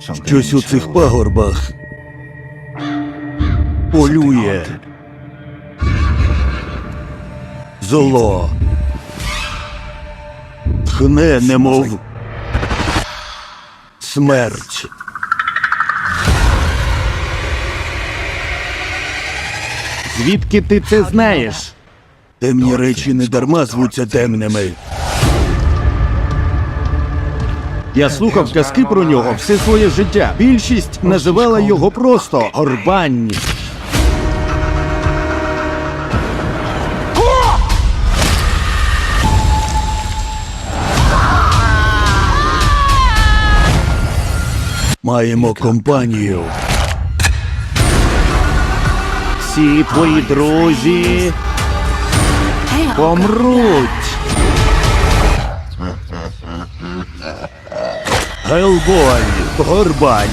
Щось у цих пагорбах полює. Зло. Тхне, немов смерть. Звідки ти це знаєш? Темні речі не дарма звуться темними. Я слухав казки про нього все своє життя. Більшість називала його просто Орбань. Маємо компанію. Всі твої друзі помруть. Гелбой, Горбань,